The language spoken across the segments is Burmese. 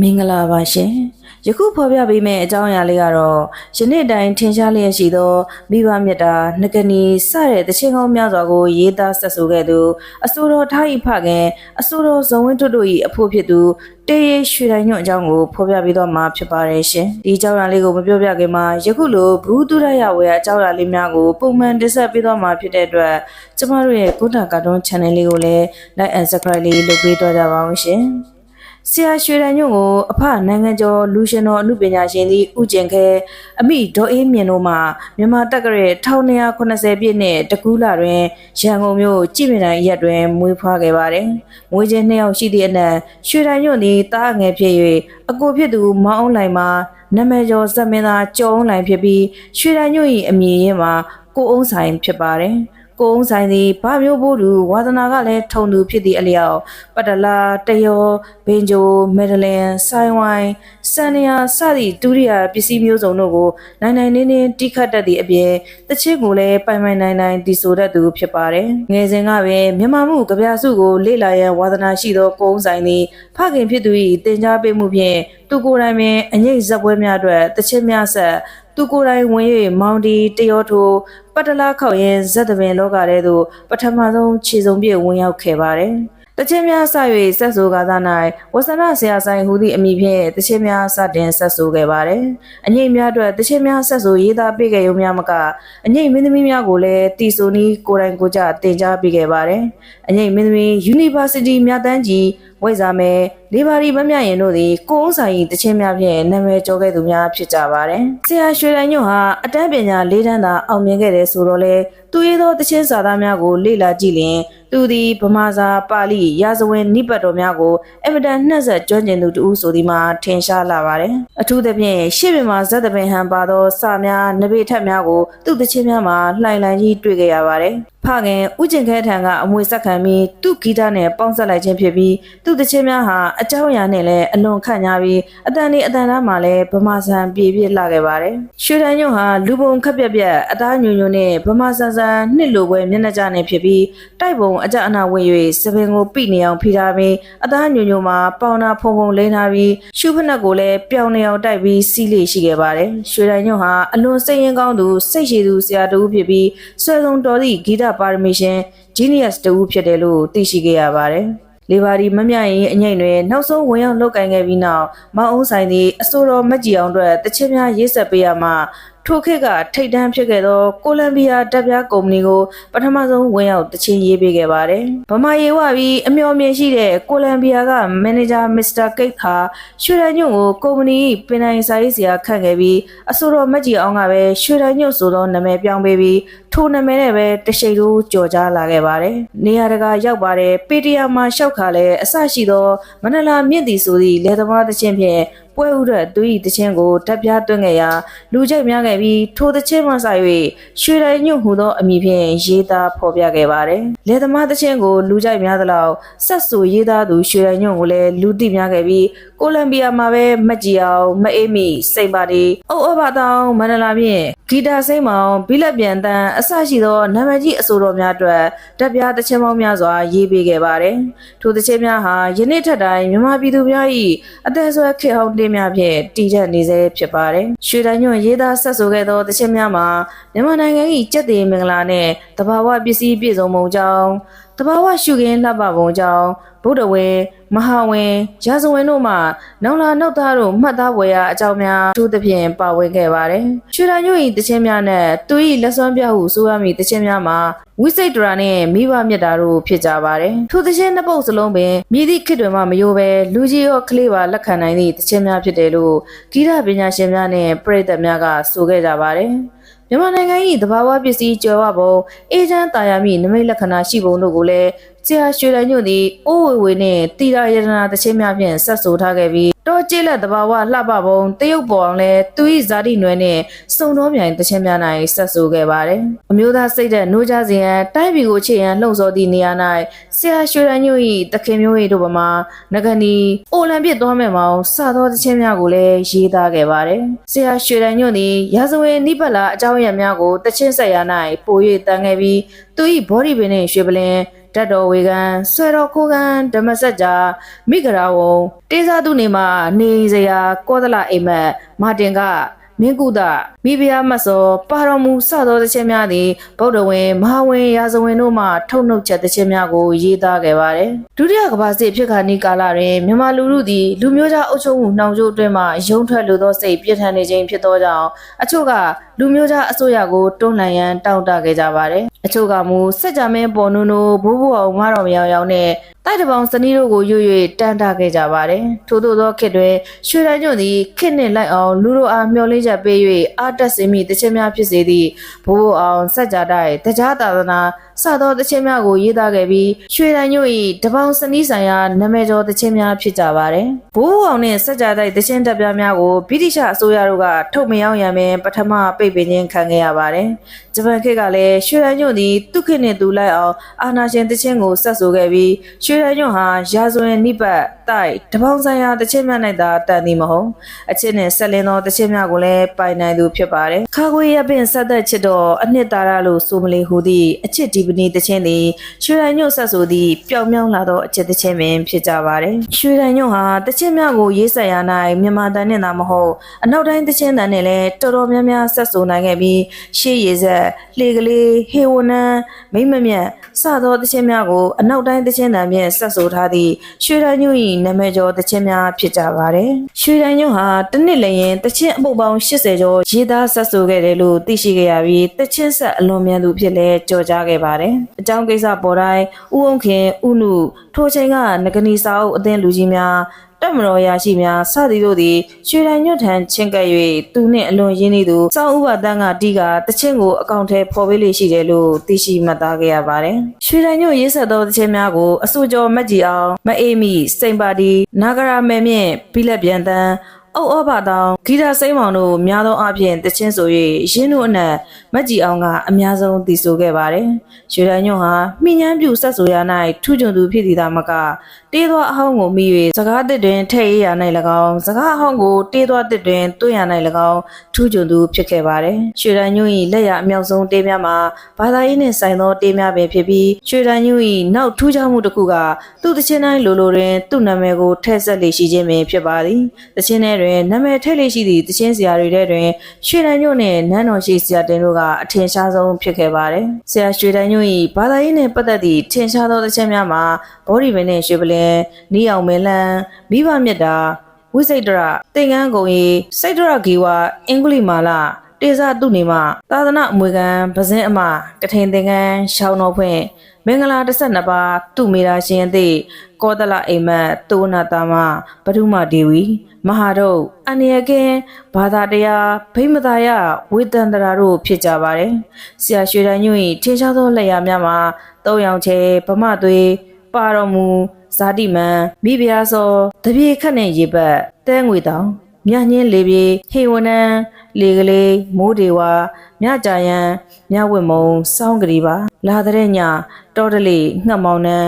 မင်္ဂလာပါရှင်ယခုဖော်ပြပေးမယ့်အကြောင်းအရာလေးကတော့ယနေ့တိုင်းထင်ရှားလျက်ရှိသောမိဘမြတ်တာငကနီစတဲ့တခြင်းကောင်းများစွာကိုရေးသားဆက်ဆိုခဲ့သူအဆိုတော်ထားဤဖခင်အဆိုတော်ဇော်ဝင်းထွတ်တို့၏အဖို့ဖြစ်သူတေးရရွှေတိုင်းညွန့်အကြောင်းကိုဖော်ပြပေးတော့မှာဖြစ်ပါတယ်ရှင်ဒီအကြောင်းအရာလေးကိုမပြောပြခင်မှာယခုလိုဘ ᱹ ဒုရရဝေအကြောင်းအရာလေးများကိုပုံမှန်တင်ဆက်ပေးတော့မှာဖြစ်တဲ့အတွက်ကျမတို့ရဲ့ကုဋ္ဌကာတွန်း channel လေးကိုလည်း like and subscribe လေးလုပ်ပေးတော့ကြပါအောင်ရှင် ဆရာရွှေရန်ညွန့်ကိုအဖနိုင်ငံကျော်လူရှင်တော်အမှုပညာရှင်သည်ဥကျင်ခဲအမိဒေါ်အေးမြင့်တို့မှမြန်မာတက္ကရာ1280ပြည့်နှစ်တကူးလာတွင်ရန်ကုန်မြို့ကြည်မြတိုင်းရက်တွင်မွေးဖွားခဲ့ပါတယ်။မွေးခြင်းနှစ်ယောက်ရှိသည့်အနက်ရွှေရန်ညွန့်သည်တားငယ်ဖြစ်၍အကိုဖြစ်သူမောင်အောင်လှိုင်မှာနာမည်ကျော်ဇက်မင်းသားကျော်အောင်လှိုင်ဖြစ်ပြီးရွှေရန်ညွန့်၏အမည်ရင်းမှာကိုအုံးဆိုင်ဖြစ်ပါတယ်။ ကိုုံဆိုင်သည်ဗမျိုးဘိုးသူဝါသနာကလည်းထုံသူဖြစ်သည့်အလျောက်ပတလာတယောဘင်ဂျိုမက်ဒလင်ဆိုင်ဝိုင်းစန်နီယာစသည့်ဒုတိယပစ္စည်းမျိုးစုံတို့ကိုနိုင်နိုင်နေနေတိခတ်တတ်သည့်အပြင်တချစ်ကိုလည်းပိုင်ပိုင်နိုင်နိုင်တည်ဆိုတတ်သူဖြစ်ပါတယ်ငယ်စဉ်ကပင်မြန်မာမှုကြပြစုကိုလေ့လာရန်ဝါသနာရှိသောကိုုံဆိုင်သည်ဖခင်ဖြစ်သူ၏တင် जा ပေးမှုဖြင့်သူကိုယ်တိုင်ပင်အငိမ့်ဇက်ပွဲများအတွက်တချစ်များဆက်သူကိုယ်တိုင်ဝင်၍မောင်ဒီတယောထို ပတလာခောက်ရင်ဇက်တပင်လောကထဲသို့ပထမဆုံးခြေစုံပြည့်ဝင်ရောက်ခဲ့ပါတယ်။တချင်းများစ၍ဆက်ဆိုကားသား၌ဝဆန္ဒဆရာဆိုင်ဟူသည့်အမည်ဖြင့်တချင်းများစတင်ဆက်ဆိုခဲ့ပါတယ်။အငိမ့်များအတွက်တချင်းများဆက်ဆိုရေးသားပေးခဲ့ရုံများမကအငိမ့်မင်းသမီးများကိုလည်းတီဆိုနီကိုယ်တိုင်ကိုယ်ကျတင် जा ပေးခဲ့ပါတယ်။အငိမ့်မင်းသမီး University မြတ်တန်းကြီးဝိဇာမဲလေဘာရီမမြရင်တို့သည်ကိုအုံးဆိုင်၏တခြင်းများဖြင့်နာမည်ကျော်ခဲ့သူများဖြစ်ကြပါတယ်။ဆရာရွှေတိုင်းညွန့်ဟာအတန်းပညာလေးတန်းသာအောင်မြင်ခဲ့တယ်ဆိုတော့လေသူရေးသောတခြင်းစာသားများကိုလေ့လာကြည့်လျင်သူသည်ဗမာစာပါဠိရာဇဝင်နိပတ်တော်များကိုအမတန်နှက်ဆက်ကျွမ်းကျင်သူတူဆိုသည်မှာထင်ရှားလာပါတယ်။အထူးသဖြင့်ရှေ့ပြမှာဇက်တပင်ဟန်ပါသောစာများနဘေထက်များကိုသူ့တခြင်းများမှာလှိုင်လှိုင်ကြီးတွေ့ခဲ့ရပါတယ်။ဖခင်ဥကျင်ခဲထံကအမွေဆက်ခံပြီးသူ့ဂီတနဲ့ပေါင်းဆက်လိုက်ခြင်းဖြစ်ပြီးသူ့တခြင်းများဟာအကြောင်းအရာနဲ့လည်းအလွန်ခန့်ညားပြီးအတန်ဒီအတန်သားမှာလည်းဗမာဆန်ပြေပြစ်လာခဲ့ပါတယ်။ရွှေတန်းညွန့်ဟာလူပုံခက်ပြက်ပြက်အသားညွညွနဲ့ဗမာဆန်ဆန်နှစ်လိုပွဲမျက်နှာကြနဲ့ဖြစ်ပြီးတိုက်ပုံအကြအနာဝင်၍စပင်ကိုပိနေအောင်ဖိထားပြီးအသားညွညွမှာပေါင်နာဖုံဖုံလိမ့်ထားပြီးရှုဖက်နှက်ကိုလည်းပြောင်နေအောင်တိုက်ပြီးစီးလေရှိခဲ့ပါတယ်။ရွှေတန်းညွန့်ဟာအလွန်စိတ်ရင်းကောင်းသူစိတ်ရှည်သူဆရာတူဖြစ်ပြီးဆွဲဆုံးတော်သည့်ဂီတပါရမီရှင် genius တူဖြစ်တယ်လို့သိရှိခဲ့ရပါတယ်။ လေဘာဒီမမြရင်အငိမ့်တွေနောက်ဆုံးဝင်ရောက်လောက်ကင်ခဲ့ပြီးနောက်မောင်အုံးဆိုင်သည်အဆိုတော်မက်ကြီးအောင်အတွက်တချစ်များရေးဆက်ပေးရမှ ထိုခေတ်ကထိတ်တန်းဖြစ်ခဲ့သောကိုလံဘီယာတပ်ပြားကုမ္ပဏီကိုပထမဆုံးဝင်ရောက်တချင်းရေးပေးခဲ့ပါတယ်။ဗမာရေဝပြီးအမျော်မြင်ရှိတဲ့ကိုလံဘီယာကမန်နေဂျာမစ္စတာကိတ်ဟာရွှေရညွန့်ကိုကုမ္ပဏီပင်နိုင်စာရေးစရာခန့်ခဲ့ပြီးအဆိုတော်မက်ကြီးအောင်ကပဲရွှေရညွန့်ဆိုသောနာမည်ပြောင်းပေးပြီးထိုနာမည်နဲ့ပဲတရှိန်တို့ကြော်ကြားလာခဲ့ပါတယ်။နေရာတကာရောက်ပါတယ်ပေတရာမှာရှောက်ခါလဲအဆရှိသောမန္တလာမြင့်တီဆိုသည့်လေသမားတချင်းဖြင့် ပွဲဥရသူ၏တခြင်းကိုတပ်ပြားသွင်းခဲ့ရာလူကြိုက်များခဲ့ပြီးထိုတခြင်းမှစ၍ရွှေတိုင်ညွန့်ဟူသောအမည်ဖြင့်ရေးသားဖော်ပြခဲ့ပါတယ်။လေသမားတခြင်းကိုလူကြိုက်များသလောက်ဆက်ဆူရေးသားသူရွှေတိုင်ညွန့်ကိုလည်းလူသိများခဲ့ပြီး ကိုလံဘီယာမှာပဲမက်ကြီးအောင်မအေးမီစိတ်ပါတီအုပ်အဘတောင်မန္တလာမြင့်ဂီတာစိမ့်မောင်ဘိလက်ပြန်တန်းအဆရှိသောနာမည်ကြီးအဆိုတော်များအတွက်တပ်ပြားတခြင်းပေါင်းများစွာရေးပေးခဲ့ပါတယ်။ထိုတခြင်းများဟာယနေ့ထက်တိုင်မြန်မာပြည်သူများ၏အသက်ဆွဲခေတ်ဟောင်းတင်းများဖြင့်တည်ချက်နေစေဖြစ်ပါတယ်။ရွှေတိုင်းညွန့်ရေးသားဆက်ဆိုခဲ့သောတခြင်းများမှာမြန်မာနိုင်ငံ၏ကြက်သေးမင်္ဂလာနှင့်တဘာဝပစ္စည်းပြည့်စုံမှုကြောင့် တဘာဝရှုခင်းလှပပုံကြောင့်ဗုဒ္ဓဝင်းမဟာဝင်ရာဇဝင်တို့မှနောင်လာနောက်သားတို့မှတ်သားဝယ်ရာအကြောင်းများသူသဖြင့်ပါဝင်ခဲ့ပါတယ်။ရွှေတိုင်းညွန့်၏တခြင်းများနဲ့သူ၏လက်စွမ်းပြဟုဆိုရမည့်တခြင်းများမှာဝိစိတ်တရာနှင့်မိဘမြတ်တာတို့ဖြစ်ကြပါတယ်။ထိုတခြင်းနှစ်ပုတ်စလုံးပင်မြည်သည့်ခေတ်တွေမှမယိုပဲလူကြီးရောကလေးပါလက်ခံနိုင်သည့်တခြင်းများဖြစ်တယ်လို့ဂိတပညာရှင်များနဲ့ပရိသတ်များကဆိုခဲ့ကြပါတယ်။ မြန်မာနိုင်ငံ၏သဘာဝပစ္စည်းကျော်ဝပုံအေဂျန်တာယာမိနမိတ်လက္ခဏာရှိပုံတို့ကိုလည်း ဆရာရွှေလညွန့်သည်အိုးဝေဝေနှင့်တီရာယတနာတခြင်းများဖြင့်ဆက်ဆိုထားခဲ့ပြီးတောကျေးလက်သဘာဝလှပပုံတရုတ်ပေါ်အောင်လဲသူ၏ဇာတိနွယ်နှင့်စုံတော်မြိုင်တခြင်းများ၌ဆက်ဆိုခဲ့ပါတယ်။အမျိုးသားစိတ်သက်နိုးကြစေရန်တိုင်းပြည်ကိုချေရန်လှုံ့ဆော်သည့်နေရာ၌ဆရာရွှေလညွန့်၏တခင်မျိုး၏တို့ပမာငကနီအိုလံပစ်သွားမဲ့မောင်စသောတခြင်းများကိုလည်းရေးသားခဲ့ပါတယ်။ဆရာရွှေလညွန့်သည်ရာဇဝင်နိပတ်လာအကြောင်းအရာများကိုတခြင်းဆက်ရ၌ပို၍တန်ခဲ့ပြီးသူ၏ဘော်ဒီပင်နှင့်ရွှေပလင် ဓာတ်တော်ဝေကန်ဆွဲတော်ခိုးကန်ဓမ္မစကြာမိဂရာဝုံတေးစားသူနေမှာနေစရာကောသလအိမ်မက်မာတင်ကမင်းကုဒမိဖုရားမတ်စောပါတော်မူစသောတခြင်းများသည်ဗုဒ္ဓဝင်မဟာဝင်ရာဇဝင်တို့မှထုတ်နှုတ်ချက်တခြင်းများကိုရေးသားခဲ့ပါတယ်ဒုတိယကမ္ဘာစစ်ဖြစ်ခါနီးကာလတွင်မြန်မာလူထုသည်လူမျိုးခြားအုပ်ချုပ်မှုနှောင်ကြိုးအတွင်းမှရုံထွက်လိုသောစိတ်ပြည့်ထန်နေခြင်းဖြစ်သောကြောင့်အချို့ကလူမျိုးခြားအစိုးရကိုတွန်းလှန်ရန်တောင်းတခဲ့ကြပါတယ်အချို့ကမူစက်ကြမင်းပေါ်နုနုဘိုးဘိုးအောင်မတော်မယောင်ယောင်နဲ့တိုက်တပေါင်းစနီးတို့ကိုရွရွတန်တာခဲ့ကြပါတယ်ထို့သောသောခေတ်တွင်ရွှေတိုင်းကျွန်းသည်ခေတ်နှင့်လိုက်အောင်လူတို့အားမျှော်လင့်ချက်ပေး၍အာတက်စင်မိတခြင်းများဖြစ်စေသည့်ဘိုးဘိုးအောင်စက်ကြတိုက်တရားသာသနာ စသောတခြင်းများကိုရေးသားခဲ့ပြီးရွှေတိုင်းကျွန်း၏တပေါင်းစနီးဆိုင်ရာနာမည်ကျော်တခြင်းများဖြစ်ကြပါတယ်ဘိုးဘိုးအောင်နှင့်စက်ကြတိုက်တခြင်းတပ်ပြားများကိုဗြိတိရှအစိုးရတို့ကထုတ်မရောက်ရန်ပင်ပထမပိတ်ပင်ခြင်းခံခဲ့ရပါတယ်ဂျပန်ခေတ်ကလည်းရွှေတိုင်းကျွန်းသည်သူခေတ်နှင့်တူလိုက်အောင်အာနာရှင်တခြင်းကိုဆက်ဆိုခဲ့ပြီးရွှေတိုင်းကျွန်းဟာရာဇဝင်နိပတ် တိုက်တပေါင်းဆိုင်ရာတခြင်းများ၌သာတန်သည်မဟုတ်အချစ်နှင့်ဆက်လင်းသောတခြင်းများကိုလည်းပိုင်နိုင်သူဖြစ်ပါတယ်ခါခွေရပင်ဆက်သက်ချစ်တော်အနှစ်သာရလို့ဆိုမလေဟူသည့်အချစ်ဒီပနီတခြင်းသည်ရွှေတိုင်းကျွန်းဆက်ဆိုသည့်ပျောက်မြောင်းလာသောအချစ်တခြင်းပင်ဖြစ်ကြပါတယ်ရွှေတိုင်းကျွန်းဟာတခြင်းများကိုရေးဆက်ရ၌မြန်မာတန်နှင့်သာမဟုတ်အနောက်တိုင်းတခြင်းတန်နှင့်လည်းတော်တော်များများဆက်ဆိုနိုင်ခဲ့ပြီးရှေးရည်ဆက်လှေကလေးဟေဝနန်းမိမ့်မမြတ်စသောတခြင်းများကိုအနောက်တိုင်းတခြင်းတန်ဖြင့်ဆက်ဆိုထားသည့်ရွှေတိုင်းကျွန်း၏နာမည်ကျော်တခြင်းများဖြစ်ကြပါတယ်ရွှေတိုင်းကျွန်းဟာတစ်နှစ်လည်းရင်တခြင်းအပုပ်ပေါင်း80ကျော်ရေးသားဆက်ဆိုခဲ့တယ်လို့သိရှိခဲ့ရပြီးတခြင်းဆက်အလွန်မြန်သူဖြစ်လဲကြော်ကြားခဲ့ပါတယ်အကြောင်းကိစ္စပေါ်တိုင်းဥအောင်ခင်ဥနုထိုချိန်ကငကနီစာအုပ်အသင်းလူကြီးများ တက်မတော်ရရှိများစသည်တို့သည်ရွှေတိုင်ညွတ်ထံချင်းကပ်၍သူနှင့်အလွန်ရင်းနှီးသူစောင်းဥပါတန်းကတီးကတချင်းကိုအကောင့်ထဲပေါ်ပေးလေရှိတယ်လို့သိရှိမှတ်သားခဲ့ရပါတယ်။ရွှေတိုင်ညွတ်ရေးဆက်သောတချင်းများကိုအဆိုကျော်မက်ကြီးအောင်မအေးမီစိန်ပါတီနာဂရာမဲမြင့်ဘိလက်ပြန်တန်း အုတ်ဩဘာတောင်ဂီတာစိမ့်မောင်တို့များသောအားဖြင့်တချင်းဆို၍ရင်းတို့အနက်မက်ကြီးအောင်ကအများဆုံးတည်ဆိုခဲ့ပါတယ်။ရွှေတိုင်ညွန့်ဟာမိညာပြူဆက်ဆိုရ၌ထူးချွန်သူဖြစ်သည်သာမကတေးသောအဟောင်းကိုမိ၍စကားသစ်တွင်ထည့်ရရ၌၎င်းစကားအဟောင်းကိုတေးသောသစ်တွင်တွင့်ရ၌၎င်းထူးချွန်သူဖြစ်ခဲ့ပါတယ်။ရွှေတိုင်ညွန့်၏လက်ရအမြောက်ဆုံးတေးများမှာဘာသာရေးနှင့်ဆိုင်သောတေးများပင်ဖြစ်ပြီးရွှေတိုင်ညွန့်၏နောက်ထူးခြားမှုတစ်ခုကသူ့တခြင်းတိုင်းလိုလိုတွင်သူ့နာမည်ကိုထည့်ဆက်လေရှိခြင်းပင်ဖြစ်ပါသည်။တခြင်းထဲတွင်နာမည်ထည့်လေရှိသည့်တခြင်းစရာတွေထဲတွင်ရွှေတိုင်ညွန့်နှင့်နန်းတော်ရှိစရာတင်တို့ကအထင်ရှားဆုံးဖြစ်ခဲ့ပါတယ်။ဆရာရွှေတိုင်ညွန့်၏ဘာသာရေးနှင့်ပတ်သက်သည့်ထင်ရှားသောတခြင်းများမှာဘောဒီပင်နှင့်ရွှေပလင်နီးအောင်မဲလန်းမိဘမြတ်တာဝိစိတ်တရတင်ကန်းကုံရီစိတ်တရဂီဝအင်္ဂလိမာလာတေဇသူနေမှာသာသနာအမွေခံပဇင်းအမကထိန်သင်္ကန်းရှောင်းတော်ဖွင့်မင်္ဂလာ12ပါးသူမေရာရှင်အသေး ကောသလအိမ်မက်တိုနာတာမပထုမဒေဝီမဟာတို့အနိယကင်းဘာသာတရားဗိမသာယဝေတန္တရာတို့ဖြစ်ကြပါတယ်ဆရာရွှေတန်းညွန့်၏ထင်ရှားသောလက်ရာများမှာသုံးရောင်ချဲဗမသွေးပါတော်မူဇာတိမန်မိဖုရားစောတပြေခတ်နဲ့ရေပတ်တဲငွေတောင်မြညင်းလေပြေဟေဝနံလေကလေးမိုးဒေဝမြကြယံမြဝတ်မုံစောင်းကလေးပါ လာတဲ့ညတောတလေးငှက်မောင်နှံ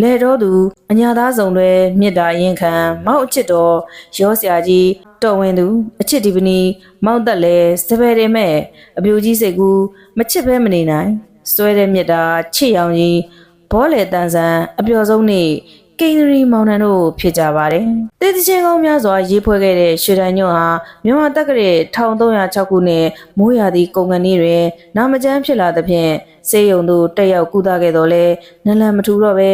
လဲတော်သူအညာသားဆောင်တွေမြစ်တာရင်ခံမောက်အချစ်တော်ရောဆရာကြီးတော်ဝင်သူအချစ်ဒီပနီမောက်သက်လဲစပယ်တယ်မဲ့အပြိုကြီးစိတ်ကူမချစ်ဘဲမနေနိုင်စွဲတဲ့မြစ်တာချစ်ရောင်ကြီးဘောလေတန်ဆန်အပျော်ဆုံးနေ့ ကိန်းရီမောင်နှံတို့ဖြစ်ကြပါတယ်။တေးသချင်းကောင်းများစွာရေးဖွဲ့ခဲ့တဲ့ရွှေတန်ညွန့်ဟာမြန်မာတက္ကရာ1306ခုနှစ်မိုးရာသီကုန်ကန်နေ့တွင်နာမကျန်းဖြစ်လာသဖြင့်စေယုံသို့တက်ရောက်ကုသခဲ့တော်လဲနလန်မထူတော့ပဲ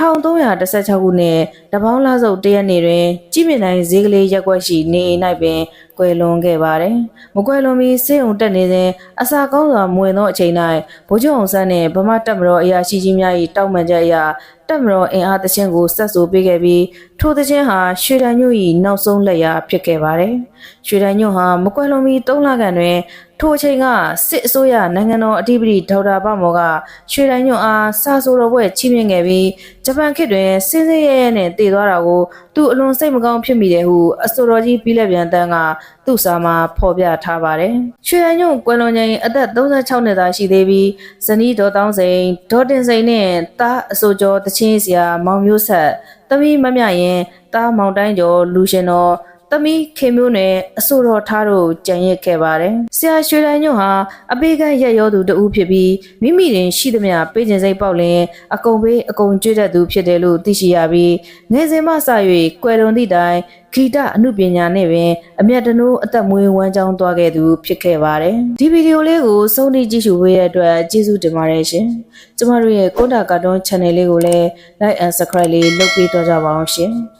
1316ခုနှစ်တပေါင်းလဆုပ်တရက်နေ့တွင်ကြည်မြင့်တိုင်းဈေးကလေးရက်ွက်ရှိနေအိမ်၌ပင်ကွယ်လွန်ခဲ့ပါတယ်။မကွယ်လွန်မီစေယုံတက်နေစဉ်အစာကောင်းစွာမဝင်သောအချိန်၌ဗိုလ်ချုပ်အောင်ဆန်းနှင့်ဗမာတပ်မတော်အရာရှိကြီးများ၏တောက်မှန်ချက်အရတပ်မတော်အင်အားတခြင်းကိုဆက်ဆိုပေးခဲ့ပြီးထိုတခြင်းဟာရွှေတန်ညွန့်၏နောက်ဆုံးလက်ရာဖြစ်ခဲ့ပါတယ်။ရွှေတန်ညွန့်ဟာမကွယ်လွန်မီ3လခန့်တွင် ထိုအချိန်ကစစ်အစိုးရနိုင်ငံတော်အဓိပတိဒေါက်တာဗမော်ကရွှေတန်ညွန့်အားစာဆိုတော်ဘွဲ့ချီးမြှင့်ခဲ့ပြီးဂျပန်ခေတ်တွင်စင်းစင်းရဲရဲနဲ့တည်သွားတာကိုသူအလွန်စိတ်မကောင်းဖြစ်မိတယ်ဟုအဆိုတော်ကြီးပြီးလက်ပြန်တန်းကသူ့စာမှာဖော်ပြထားပါတယ်။ရွှေတန်ညွန့်ကွယ်လွန်ချိန်အသက်36နှစ်သာရှိသေးပြီးဇနီးဒေါ်တောင်းစိန်ဒေါ်တင်စိန်နဲ့တားအဆိုကျော်တချင်းစရာမောင်မျိုးဆက်သမီးမမြရင်တားမောင်တိုင်းကျော်လူရှင်တော် သမီးခင်မျိုးနဲ့အဆိုတော်ထားတို့ကြံရစ်ခဲ့ပါတယ်။ဆရာရွှေတန်းညွန့်ဟာအပေကရက်ရောသူတဦးဖြစ်ပြီးမိမိတွင်ရှိသမျှပေးခြင်းစိတ်ပေါက်လင်အကုန်ပေးအကုန်ကျွတ်တတ်သူဖြစ်တယ်လို့သိရှိရပြီးငယ်စဉ်မှစ၍ကွယ်လွန်သည့်တိုင်ဂီတအမှုပညာနဲ့ပင်အမျက်တနိုးအသက်မွေးဝမ်းကြောင်းသွားခဲ့သူဖြစ်ခဲ့ပါတယ်။ဒီဗီဒီယိုလေးကိုစုံနေကြည့်ရှုပေးတဲ့အတွက်ကျေးဇူးတင်ပါတယ်ရှင်။ကျမတို့ရဲ့ကွန်တာကာတွန်း channel လေးကိုလည်း like and subscribe လေးလုပ်ပေးတော့ကြပါအောင်ရှင်။